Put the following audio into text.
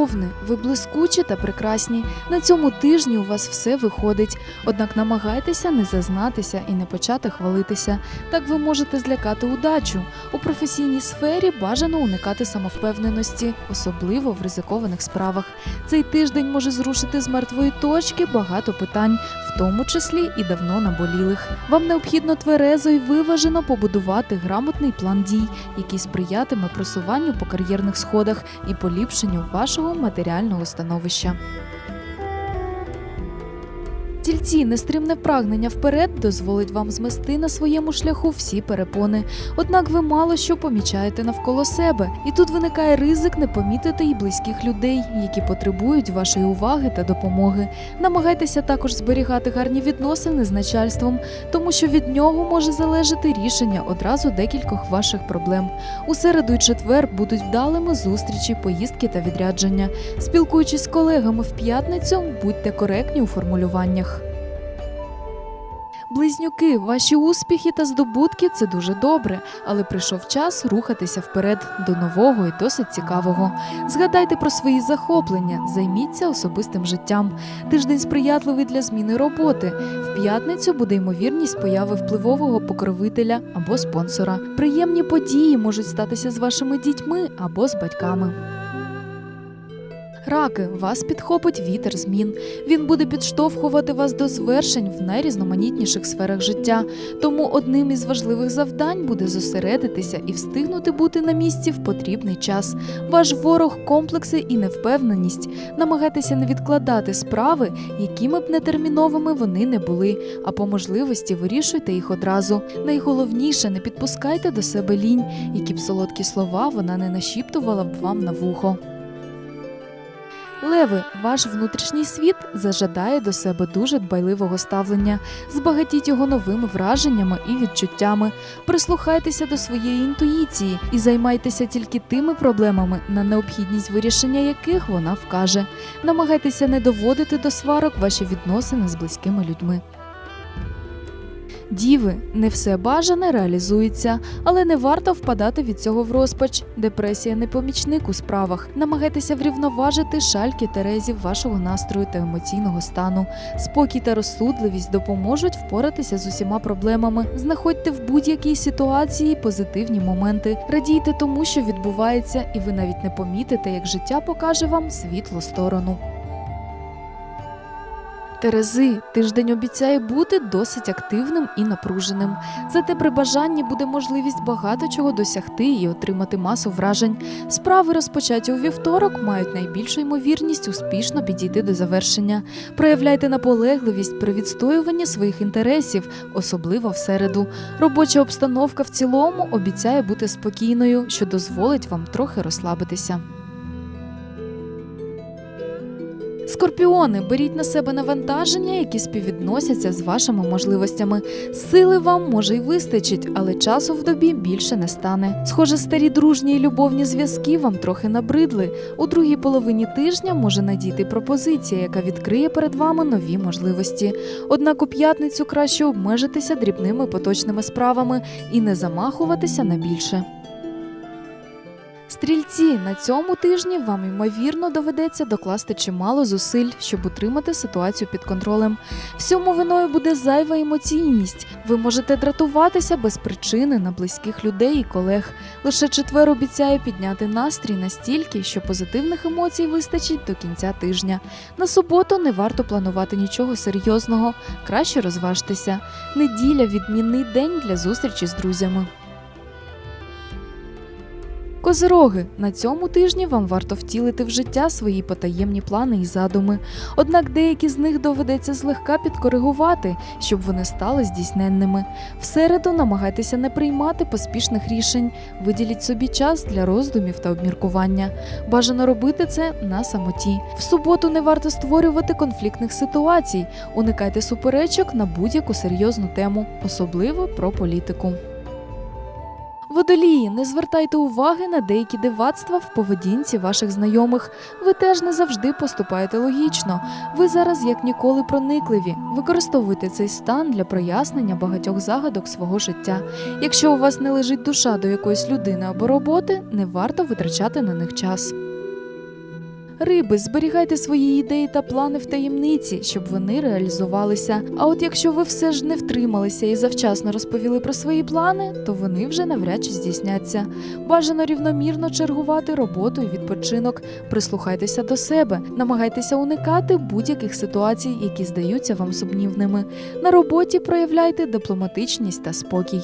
Овни, ви блискучі та прекрасні. На цьому тижні у вас все виходить. Однак намагайтеся не зазнатися і не почати хвалитися. Так ви можете злякати удачу. У професійній сфері бажано уникати самовпевненості, особливо в ризикованих справах. Цей тиждень може зрушити з мертвої точки багато питань, в тому числі і давно наболілих. Вам необхідно тверезо і виважено побудувати грамотний план дій, який сприятиме просуванню по кар'єрних сходах і поліпшенню вашого матеріального становища. Тільці нестримне прагнення вперед дозволить вам змести на своєму шляху всі перепони. Однак ви мало що помічаєте навколо себе, і тут виникає ризик не помітити і близьких людей, які потребують вашої уваги та допомоги. Намагайтеся також зберігати гарні відносини з начальством, тому що від нього може залежати рішення одразу декількох ваших проблем. У середу й четвер будуть вдалими зустрічі, поїздки та відрядження. Спілкуючись з колегами в п'ятницю, будьте коректні у формулюваннях. Близнюки, ваші успіхи та здобутки це дуже добре, але прийшов час рухатися вперед до нового і досить цікавого. Згадайте про свої захоплення, займіться особистим життям. Тиждень сприятливий для зміни роботи. В п'ятницю буде ймовірність появи впливового покровителя або спонсора. Приємні події можуть статися з вашими дітьми або з батьками. Раки, вас підхопить вітер змін. Він буде підштовхувати вас до звершень в найрізноманітніших сферах життя. Тому одним із важливих завдань буде зосередитися і встигнути бути на місці в потрібний час. Ваш ворог комплекси і невпевненість. Намагайтеся не відкладати справи, якими б нетерміновими вони не були, а по можливості вирішуйте їх одразу. Найголовніше не підпускайте до себе лінь, які б солодкі слова вона не нашіптувала б вам на вухо. Леви, ваш внутрішній світ зажадає до себе дуже дбайливого ставлення. Збагатіть його новими враженнями і відчуттями. Прислухайтеся до своєї інтуїції і займайтеся тільки тими проблемами, на необхідність вирішення яких вона вкаже. Намагайтеся не доводити до сварок ваші відносини з близькими людьми. Діви, не все бажане реалізується, але не варто впадати від цього в розпач. Депресія не помічник у справах. Намагайтеся врівноважити шальки терезів вашого настрою та емоційного стану. Спокій та розсудливість допоможуть впоратися з усіма проблемами. Знаходьте в будь-якій ситуації позитивні моменти. Радійте тому, що відбувається, і ви навіть не помітите, як життя покаже вам світлу сторону. Терези, тиждень обіцяє бути досить активним і напруженим. Зате при бажанні буде можливість багато чого досягти і отримати масу вражень. Справи, розпочаті у вівторок, мають найбільшу ймовірність успішно підійти до завершення. Проявляйте наполегливість при відстоюванні своїх інтересів, особливо в середу. Робоча обстановка в цілому обіцяє бути спокійною, що дозволить вам трохи розслабитися. Скорпіони, беріть на себе навантаження, які співвідносяться з вашими можливостями. Сили вам може й вистачить, але часу в добі більше не стане. Схоже, старі дружні і любовні зв'язки вам трохи набридли. У другій половині тижня може надійти пропозиція, яка відкриє перед вами нові можливості. Однак у п'ятницю краще обмежитися дрібними поточними справами і не замахуватися на більше. Стрільці на цьому тижні вам ймовірно доведеться докласти чимало зусиль, щоб утримати ситуацію під контролем. Всьому виною буде зайва емоційність. Ви можете дратуватися без причини на близьких людей і колег. Лише четвер обіцяє підняти настрій настільки, що позитивних емоцій вистачить до кінця тижня. На суботу не варто планувати нічого серйозного, краще розважтеся. Неділя відмінний день для зустрічі з друзями. Козироги, на цьому тижні вам варто втілити в життя свої потаємні плани і задуми. Однак деякі з них доведеться злегка підкоригувати, щоб вони стали здійсненними. В середу намагайтеся не приймати поспішних рішень, виділіть собі час для роздумів та обміркування. Бажано робити це на самоті. В суботу не варто створювати конфліктних ситуацій, уникайте суперечок на будь-яку серйозну тему, особливо про політику. Водолії, не звертайте уваги на деякі дивацтва в поведінці ваших знайомих. Ви теж не завжди поступаєте логічно. Ви зараз як ніколи проникливі. Використовуйте цей стан для прояснення багатьох загадок свого життя. Якщо у вас не лежить душа до якоїсь людини або роботи, не варто витрачати на них час. Риби, зберігайте свої ідеї та плани в таємниці, щоб вони реалізувалися. А от якщо ви все ж не втрималися і завчасно розповіли про свої плани, то вони вже навряд чи здійсняться. Бажано рівномірно чергувати роботу і відпочинок. Прислухайтеся до себе, намагайтеся уникати будь-яких ситуацій, які здаються вам сумнівними. На роботі проявляйте дипломатичність та спокій.